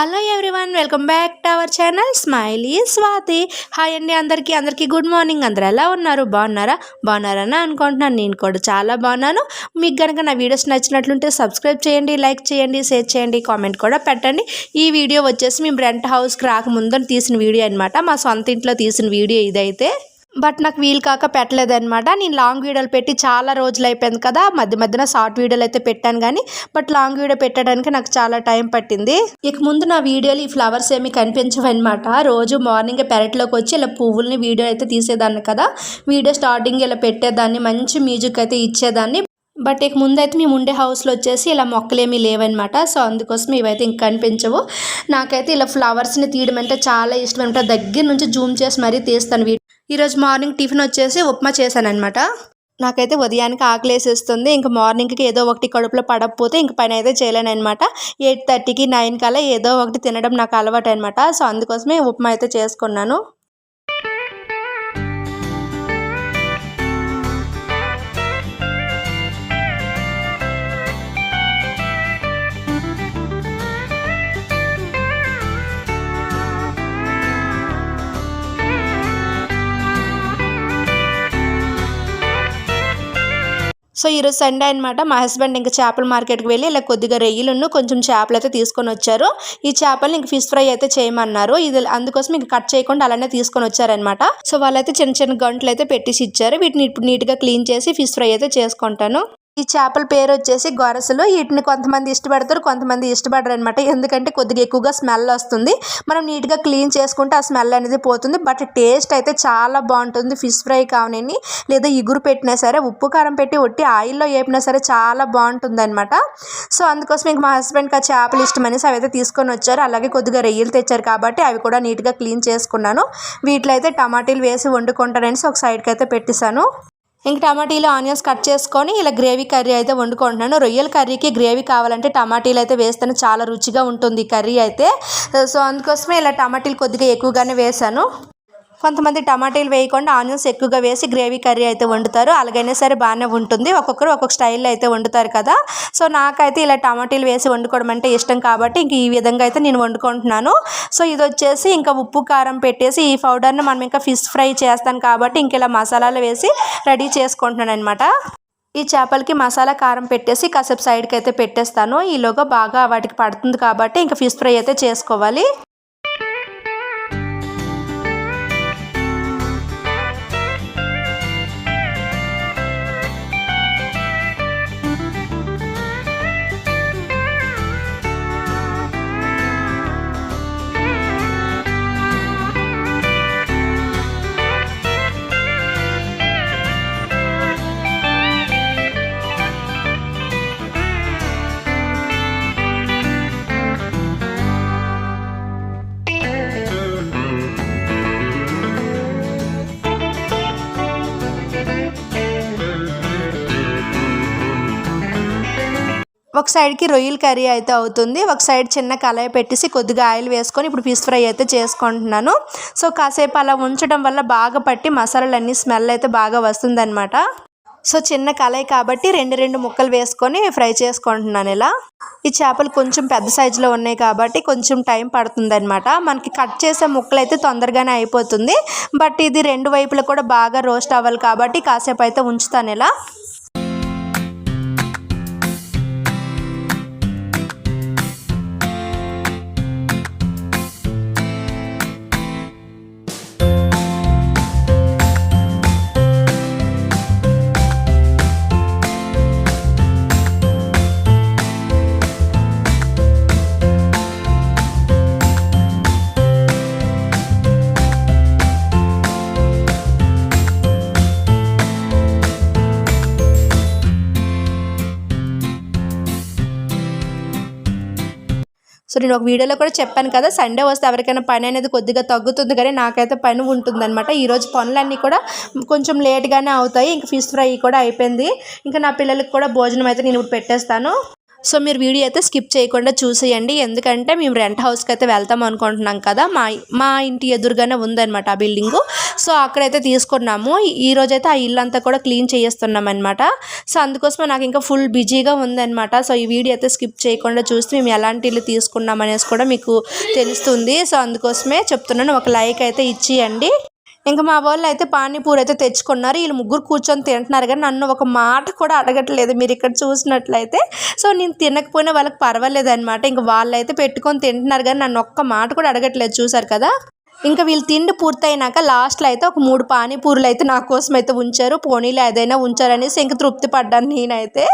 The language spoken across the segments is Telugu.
Hello everyone welcome back to our channel Smiley Swathi. Hi అండి అందరికీ అందరికీ గుడ్ మార్నింగ్. అందరు ఎలా ఉన్నారు? బాగున్నారా? బాగున్నారని అనుకుంటున్నాను. నేను కూడా చాలా బాగున్నాను. మీకు కనుక నా వీడియోస్ నచ్చినట్లుంటే సబ్స్క్రైబ్ చేయండి లైక్ చేయండి షేర్ చేయండి కామెంట్ కూడా పెట్టండి. ఈ వీడియో వచ్చేసి మేము రెంట్ హౌస్కి రాకముందని తీసిన వీడియో అనమాట మా సొంత ఇంట్లో తీసిన వీడియో ఇదైతే. బట్ నాకు వీలు కాక పెట్టలేదన్నమాట. నేను లాంగ్ వీడియోలు పెట్టి చాలా రోజులు అయిపోయింది కదా మధ్య మధ్యన షార్ట్ వీడియోలు అయితే పెట్టాను కానీ బట్ లాంగ్ వీడియో పెట్టడానికి నాకు చాలా టైం పట్టింది. ఇక ముందు నా వీడియోలు ఈ ఫ్లవర్స్ ఏమి కనిపించవన్నమాట. రోజు మార్నింగ్ పెరట్లోకి వచ్చి ఇలా పువ్వుల్ని వీడియో అయితే తీసేదాన్ని కదా వీడియో స్టార్టింగ్ ఇలా పెట్టేదాన్ని మంచి మ్యూజిక్ అయితే ఇచ్చేదాన్ని. బట్ ఇక ముందైతే మేము ఉండే హౌస్లో వచ్చేసి ఇలా మొక్కలు ఏమీ లేవన్నమాట. సో అందుకోసం ఇవైతే ఇంకా కనిపించవు. నాకైతే ఇలా ఫ్లవర్స్ని తీయడం అంటే చాలా ఇష్టం. అనమాట దగ్గర నుంచి జూమ్ చేసి మరీ తీస్తాను ఈరోజు మార్నింగ్ టిఫిన్ వచ్చేసి ఉప్మా చేశానమాట అనమాట నాకైతే ఉదయానికి ఆకలేసేస్తుంది. ఇంకా మార్నింగ్కి ఏదో ఒకటి కడుపులో పడకపోతే ఇంక పని అయితే చేయలేను అనమాట ఎయిట్ థర్టీకి నైన్ కల్లా ఏదో ఒకటి తినడం నాకు అలవాటు అనమాట సో అందుకోసమే ఉప్మా అయితే చేసుకున్నాను. ఈరోజు సండే అనమాట మా హస్బెండ్ ఇంకా చేపల మార్కెట్కి వెళ్ళి ఇలా కొద్దిగా రొయ్యలను కొంచెం చేపలు అయితే తీసుకొని వచ్చారు. ఈ చేపలు ఇంక ఫిష్ ఫ్రై అయితే చేయమన్నారు. ఇది అందుకోసం ఇంక కట్ చేయకుండా అలానే తీసుకొని వచ్చారనమాట సో వాళ్ళైతే చిన్న చిన్న గంటలు అయితే పెట్టేసి ఇచ్చారు. వీటిని ఇప్పుడు నీట్గా క్లీన్ చేసి ఫిష్ ఫ్రై అయితే చేసుకుంటాను. ఈ చేపల పేరు వచ్చేసి గొరసలు. వీటిని కొంతమంది ఇష్టపడతారు కొంతమంది ఇష్టపడరు అనమాట ఎందుకంటే కొద్దిగా ఎక్కువగా స్మెల్ వస్తుంది. మనం నీట్గా క్లీన్ చేసుకుంటే ఆ స్మెల్ అనేది పోతుంది. బట్ టేస్ట్ అయితే చాలా బాగుంటుంది. ఫిష్ ఫ్రై కావనని లేదా ఇగురు పెట్టినా సరే ఉప్పు కారం పెట్టి ఒట్టి ఆయిల్లో వేపినా సరే చాలా బాగుంటుంది అనమాట సో అందుకోసం ఇంక మా హస్బెండ్కి ఆ చేపలు ఇష్టం అనేసి అవి అయితే తీసుకొని వచ్చారు. అలాగే కొద్దిగా రొయ్యలు తెచ్చారు కాబట్టి అవి కూడా నీట్గా క్లీన్ చేసుకున్నాను. వీటిలో అయితే టమాటీలు వేసి వండుకుంటారని ఒక సైడ్కి అయితే పెట్టేశాను. ఇంక టమాటీలు ఆనియన్స్ కట్ చేసుకొని ఇలా గ్రేవీ కర్రీ అయితే వండుకుంటున్నాను. రొయ్యల కర్రీకి గ్రేవీ కావాలంటే టమాటీలు అయితే వేస్తేనే చాలా రుచిగా ఉంటుంది కర్రీ అయితే. సో అందుకోసమే ఇలా టమాటీలు కొద్దిగా ఎక్కువగానే వేసాను కొంతమంది టమాటాలు వేయకుండా ఆనియన్స్ ఎక్కువగా వేసి గ్రేవీ కర్రీ అయితే వండుతారు. అలాగైనా సరే బాగానే ఉంటుంది. ఒక్కొక్కరు ఒక్కొక్క స్టైల్లో అయితే వండుతారు కదా. సో నాకైతే ఇలా టమాటాలు వేసి వండుకోవడం అంటే ఇష్టం కాబట్టి ఇంక ఈ విధంగా అయితే నేను వండుకుంటున్నాను. సో ఇది వచ్చేసి ఇంకా ఉప్పు కారం పెట్టేసి ఈ పౌడర్ని మనం ఇంకా ఫిష్ ఫ్రై చేస్తాను కాబట్టి ఇంక ఇలా మసాలాలు వేసి రెడీ చేసుకుంటున్నాను అనమాట ఈ చేపలకి మసాలా కారం పెట్టేసి కాసేపు సైడ్కి అయితే పెట్టేస్తాను. ఈలోగా బాగా వాటికి పడుతుంది కాబట్టి ఇంకా ఫిష్ ఫ్రై అయితే చేసుకోవాలి. ఒక సైడ్కి రొయ్యల కర్రీ అయితే అవుతుంది. ఒక సైడ్ చిన్న కళాయి పెట్టేసి కొద్దిగా ఆయిల్ వేసుకొని ఇప్పుడు ఫిష్ ఫ్రై అయితే చేసుకుంటున్నాను. సో కాసేపు అలా ఉంచడం వల్ల బాగా పట్టి మసాలాలన్నీ స్మెల్ అయితే బాగా వస్తుందన్నమాట. సో చిన్న కళాయి కాబట్టి రెండు రెండు ముక్కలు వేసుకొని ఫ్రై చేసుకుంటున్నాను ఇలా. ఈ చేపలు కొంచెం పెద్ద సైజులో ఉన్నాయి కాబట్టి కొంచెం టైం పడుతుంది అనమాట మనకి కట్ చేసే ముక్కలు అయితే తొందరగానే అయిపోతుంది. బట్ ఇది రెండు వైపులా కూడా బాగా రోస్ట్ అవ్వాలి కాబట్టి కాసేపు అయితే ఉంచుతాను ఇలా. సో నేను ఒక వీడియోలో కూడా చెప్పాను కదా సండే వస్తే ఎవరికైనా పని అనేది కొద్దిగా తగ్గుతుంది కానీ నాకైతే పని ఉంటుందన్నమాట. ఈరోజు పనులన్నీ కూడా కొంచెం లేట్గానే అవుతాయి ఇంకా ఫిష్ ఫ్రై కూడా అయిపోయింది. ఇంకా నా పిల్లలకి కూడా భోజనం అయితే నేను ఇప్పుడు పెట్టేస్తాను. సో మీరు వీడియో అయితే స్కిప్ చేయకుండా చూసేయండి. ఎందుకంటే మేము రెంట్ హౌస్కి అయితే వెళ్తాం అనుకుంటున్నాం కదా మా మా ఇంటి ఎదురుగానే ఉందన్నమాట ఆ బిల్డింగు సో అక్కడైతే తీసుకున్నాము. ఈ రోజైతే ఆ ఇల్లు అంతా కూడా క్లీన్ చేస్తున్నాం అనమాట సో అందుకోసమే నాకు ఇంకా ఫుల్ బిజీగా ఉందన్నమాట. సో ఈ వీడియో అయితే స్కిప్ చేయకుండా చూస్తే మేము ఎలాంటి ఇల్లు తీసుకున్నాం అనేసి కూడా మీకు తెలుస్తుంది. సో అందుకోసమే చెప్తున్నాను ఒక లైక్ అయితే ఇచ్చేయండి. ఇంకా మా వాళ్ళు అయితే పానీపూరి అయితే తెచ్చుకున్నారు. వీళ్ళు ముగ్గురు కూర్చొని తింటున్నారు కానీ నన్ను ఒక మాట కూడా అడగట్లేదు మీరు ఇక్కడ చూసినట్లయితే. సో నేను తినకపోయినా వాళ్ళకి పర్వాలేదు అనమాట ఇంకా వాళ్ళు అయితే పెట్టుకొని తింటున్నారు కానీ నన్ను ఒక్క మాట కూడా అడగట్లేదు చూసారు కదా? ఇంకా వీళ్ళు తిండి పూర్తయినాక లాస్ట్లో అయితే ఒక మూడు పానీపూరులు అయితే నా కోసం అయితే ఉంచారు. పోనీలు ఏదైనా ఉంచారనేసి ఇంకా తృప్తి పడ్డాను నేనైతే.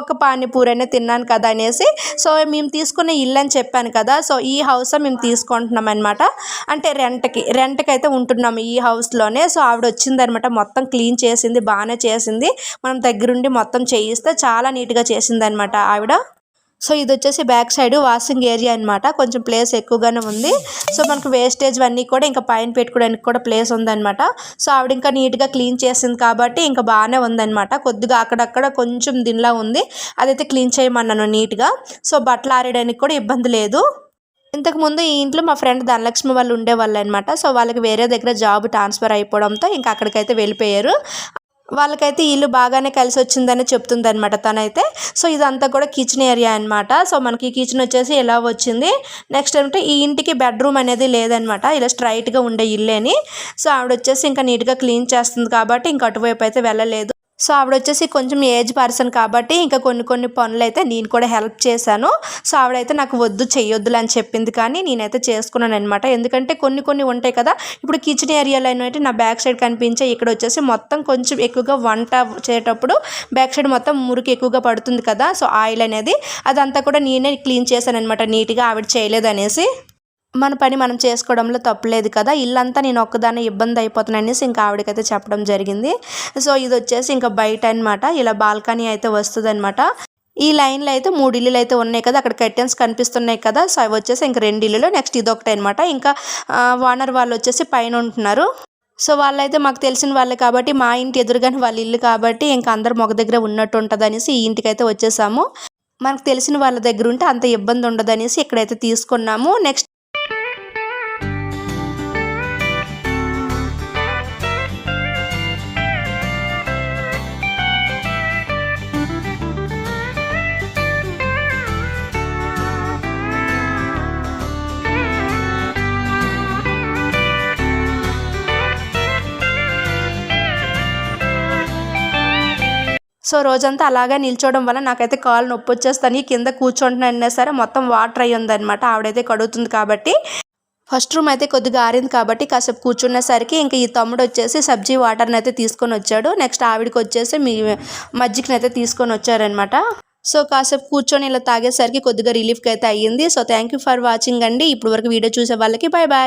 ఒక పానీపూరి అయినా తిన్నాను కదా అనేసి. సో మేము తీసుకున్న ఇల్లు అని చెప్పాను కదా సో ఈ హౌస్ మేము తీసుకుంటున్నాం అనమాట అంటే రెంట్కి రెంట్కి అయితే ఉంటున్నాము ఈ హౌస్లోనే సో ఆవిడ వచ్చిందనమాట మొత్తం క్లీన్ చేసింది బాగానే చేసింది. మనం దగ్గరుండి మొత్తం చేయిస్తే చాలా నీట్గా చేసిందనమాట ఆవిడ. సో ఇది వచ్చేసి బ్యాక్ సైడ్ వాషింగ్ ఏరియా అనమాట కొంచెం ప్లేస్ ఎక్కువగానే ఉంది. సో మనకు వేస్టేజ్ అన్నీ కూడా ఇంకా పైన పెట్టుకోవడానికి కూడా ప్లేస్ ఉందన్నమాట. సో ఆవిడ ఇంకా నీట్గా క్లీన్ చేసింది కాబట్టి ఇంకా బాగానే ఉందన్నమాట. కొద్దిగా అక్కడక్కడ కొంచెం దీనిలా ఉంది. అదైతే క్లీన్ చేయమన్నాను నీట్గా. సో బట్టలు ఆరేయడానికి కూడా ఇబ్బంది లేదు. ఇంతకుముందు ఈ ఇంట్లో మా ఫ్రెండ్ ధనలక్ష్మి వాళ్ళు ఉండేవాళ్ళు అనమాట సో వాళ్ళకి వేరే దగ్గర జాబ్ ట్రాన్స్ఫర్ అయిపోవడంతో ఇంకా అక్కడికైతే వెళ్ళిపోయారు. వాళ్ళకైతే ఇల్లు బాగానే కలిసి వచ్చిందని చెప్తుంది అనమాట తనైతే. సో ఇదంతా కూడా కిచెన్ ఏరియా అనమాట సో మనకి కిచెన్ వచ్చేసి ఎలా వచ్చింది? నెక్స్ట్ ఏంటంటే ఈ ఇంటికి బెడ్రూమ్ అనేది లేదనమాట ఇలా స్ట్రైట్గా ఉండే ఇల్లేని. సో ఆవిడ వచ్చేసి ఇంకా నీట్గా క్లీన్ చేస్తుంది కాబట్టి ఇంకా అటువైపు అయితే వెళ్ళలేదు. సో ఆవిడ వచ్చేసి కొంచెం ఏజ్ పర్సన్ కాబట్టి ఇంకా కొన్ని కొన్ని పనులు అయితే నేను కూడా హెల్ప్ చేశాను. సో ఆవిడైతే నాకు వద్దు చేయొద్దులు అని చెప్పింది కానీ నేనైతే చేసుకున్నాను అనమాట ఎందుకంటే కొన్ని కొన్ని ఉంటాయి కదా ఇప్పుడు కిచెన్ ఏరియాలో అయితే నా బ్యాక్ సైడ్ కనిపించే ఇక్కడ వచ్చేసి మొత్తం కొంచెం ఎక్కువగా వంట చేసేటప్పుడు బ్యాక్ సైడ్ మొత్తం మురికి ఎక్కువగా పడుతుంది కదా సో ఆయిల్ అనేది అదంతా కూడా నేనే క్లీన్ చేశాను అనమాట నీట్గా ఆవిడ చేయలేదు అనేసి. మన పని మనం చేసుకోవడంలో తప్పులేదు కదా. ఇల్లంతా నేను ఒక్కదాన్ని ఇబ్బంది అయిపోతున్నా అనేసి ఇంకా ఆవిడకైతే చెప్పడం జరిగింది. సో ఇది వచ్చేసి ఇంకా బయట అనమాట ఇలా బాల్కనీ అయితే వస్తుంది అనమాట ఈ లైన్లో అయితే మూడు ఇల్లులు అయితే ఉన్నాయి కదా. అక్కడ కర్టెన్స్ కనిపిస్తున్నాయి కదా. సో అవి వచ్చేసి ఇంకా రెండు ఇల్లులు నెక్స్ట్ ఇది ఒకటి అనమాట ఇంకా ఓనర్ వాళ్ళు వచ్చేసి పైన ఉంటున్నారు. సో వాళ్ళైతే మాకు తెలిసిన వాళ్ళే కాబట్టి మా ఇంటి ఎదురుగానే వాళ్ళ ఇల్లు కాబట్టి ఇంకా అందరు మొగ దగ్గర ఉన్నట్టు ఉంటుంది అనేసి ఈ ఇంటికి అయితే వచ్చేసాము. మనకు తెలిసిన వాళ్ళ దగ్గర ఉంటే అంత ఇబ్బంది ఉండదు అనేసి ఇక్కడైతే తీసుకున్నాము. నెక్స్ట్ సో రోజంతా అలాగే నిల్చోవడం వల్ల నాకైతే కాలు నొప్పి వచ్చేస్తాను కింద కూర్చుంటున్నా సరే మొత్తం వాటర్ అయ్యి ఉందన్నమాట. ఆవిడైతే కడుగుతుంది కాబట్టి. ఫస్ట్ రూమ్ అయితే కొద్దిగా ఆరింది కాబట్టి కాసేపు కూర్చునేసరికి ఇంకా ఈ తమ్ముడు వచ్చేసి సబ్జీ వాటర్ని అయితే తీసుకొని వచ్చాడు. నెక్స్ట్ ఆవిడకి వచ్చేసి మీ మజ్జిగని అయితే తీసుకొని వచ్చారనమాట సో కాసేపు కూర్చొని ఇలా తాగేసరికి కొద్దిగా రిలీఫ్కి అయితే అయ్యింది. So thank you for watching అండి. ఇప్పుడు వరకు వీడియో చూసే వాళ్ళకి బాయ్ బాయ్